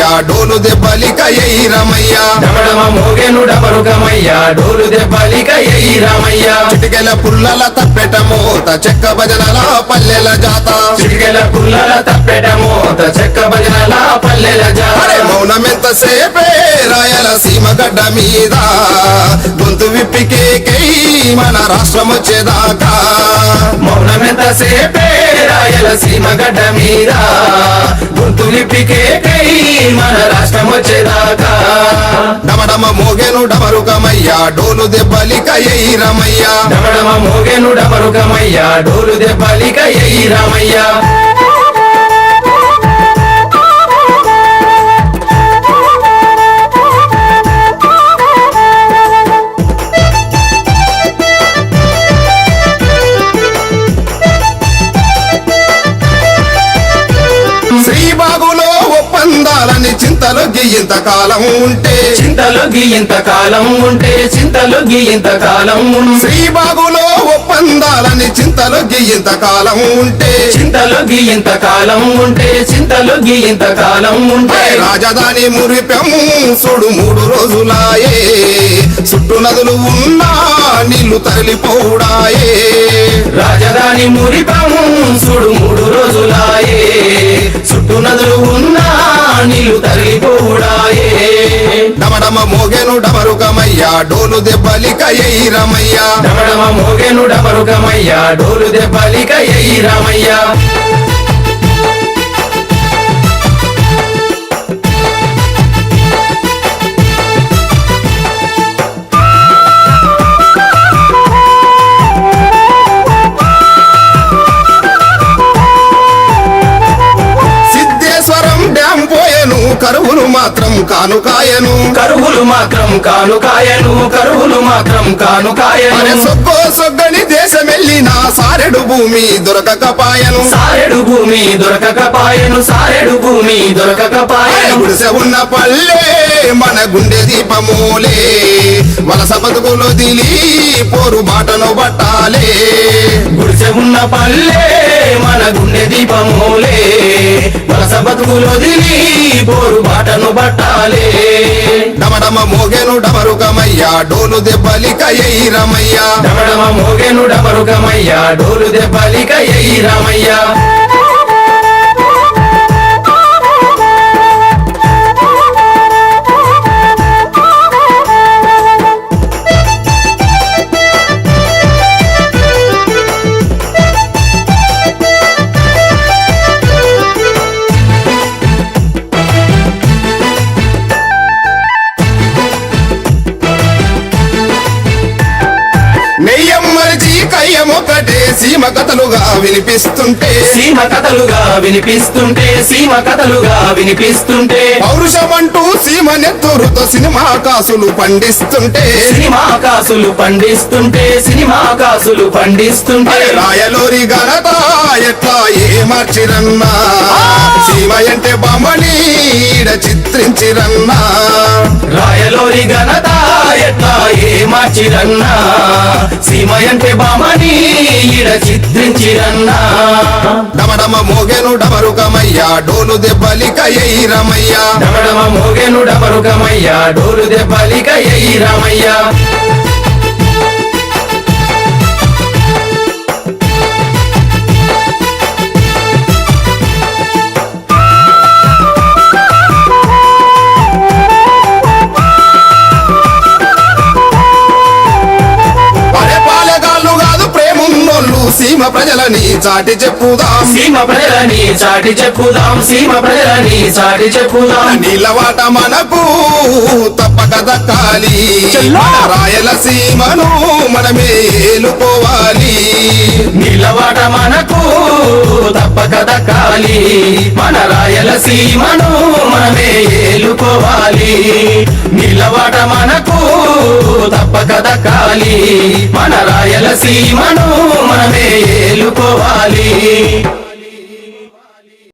డోలు దెబ్బలిక ఎయి రమయ్య. డమడమ మోగెను డమరుగమయ్య డోలు దెబ్బలిక ఎయి రామయ్య. చిటికెల పుల్లల తప్పెట మోత చెక్క భజనల పల్లెల జాత. చిటికెల పుల్లల తప్పెట మోత చెక్క భజనల పల్లెల అరే జాడ మౌనమెంత సేపే రాయల సీమ గడ్డ మీద. గొంతు విప్పికే మన రాష్ట్రం వచ్చేదాకా మౌనమెంత సేపే రాయలసీమ గడ్డ మీద. గొంతు లిపికే కై మన రాష్ట్రం వచ్చేదాకా డమడమ మోగెను డమరుకమయ్యా డోలు దెబ్బలిక ఎయి రమయ్య. డమడమ మోగెను డమరుకమయ్యా డోలు దెబ్బలిక ఎయి రమయ్యా. శ్రీబాగులో ఒప్పందాలని చింతలు గియ్యంత కాలం ఉంటే. చింతలొగి ఇంతకాలం ఉంటే చింతలొగి ఇంతకాలం ఉంటే శ్రీబాగులో ఒప్పందాలని చింతలు గియ్యంత కాలం ఉంటే. చింతలొగి ఇంతకాలం ఉంటే చింతలొగి ఇంతకాలం ఉంటే. రాజధాని మురిపెం సుడు మూడు రోజులాయే. చుట్టు నదులు ఉన్నా నీళ్ళు తరలిపోడాయే రాజధాని మురిపము సుడు మూడు రోజులాయే. డమరుకమయ్య డోలు దెబ్బలిక ఎయి రమయ్యా. డమడమ మోగెను డమరుగమయ్య డోలు దెబ్బలిక ఎయి రమయ్యా. కరువులు మాత్రం కానుకాయను. కరువులు మాత్రం కానుకాయను కరువులు మాత్రం కానుకాయను. సొగ్గో సొగ్గని దేశమెల్లిన సారెడు భూమి దొరకకపాయను. సారెడు భూమి దొరకకపాయను సారెడు భూమి దొరకకపాయను. గుడిసె ఉన్న పల్లె మన గుండె దీపమూలే. వలస బతుకులు దిలి పోరు బాటను పట్టాలే గుడిసె ఉన్న పల్లె మన గుండె దీపమూలే. వలస బతుకులు వదిలి పోరు బాటను పట్టాలే డమడమ మోగెను డమరుకమయ్య డోలు దెబ్బలిక ఎయి రమయ్య డమడమ మోగెను డమరుగమయ్య డోలు దెబ్బలిక ఎయి రామయ్య సీమ కథలుగా వినిపిస్తుంటే. సీమ కథలుగా వినిపిస్తుంటే సీమ కథలుగా వినిపిస్తుంటే. పౌరుషమంటూ సీమ నెత్తురుతో సినిమా కాసులు పండిస్తుంటే. సినిమా కాసులు పండిస్తుంటే సినిమా కాసులు పండిస్తుంటే. రాయలోరి ఘనత ఎట్లా ఏ మార్చిరన్నా? సీమ అంటే బొమ్మని ఈడ చిత్రించిరన్నా? రాయలోరి ఘనత మార్చిరన్నా. సీమ అంటే బామని ఈడ చిత్రించిరన్నా డమడమ మోగెను డమరుకమయ్య డోలు దెబ్బలిక ఎయి రమయ్య డమడమ మోగెను డమరుగమయ్య డోలు దెబ్బలిక ఎయి రామయ్య సీమ ప్రజలని చాటి చెప్పుదాం. సీమ ప్రజలని చాటి చెప్పుదాం. సీమ ప్రజలని చాటి చెప్పుదాం. నీలవాట మనకు తప్పక దక్కాలి. మన రాయలసీమను మనమే ఏలుకోవాలి నిలవాట మనకు తప్పక దక్కాలి. మన రాయలసీమను మనమే ఏలుకోవాలి నిలవాట మనకు తప్పక దక్కాలి మన రాయలసీమను మనమే ఏలుకోవాలి.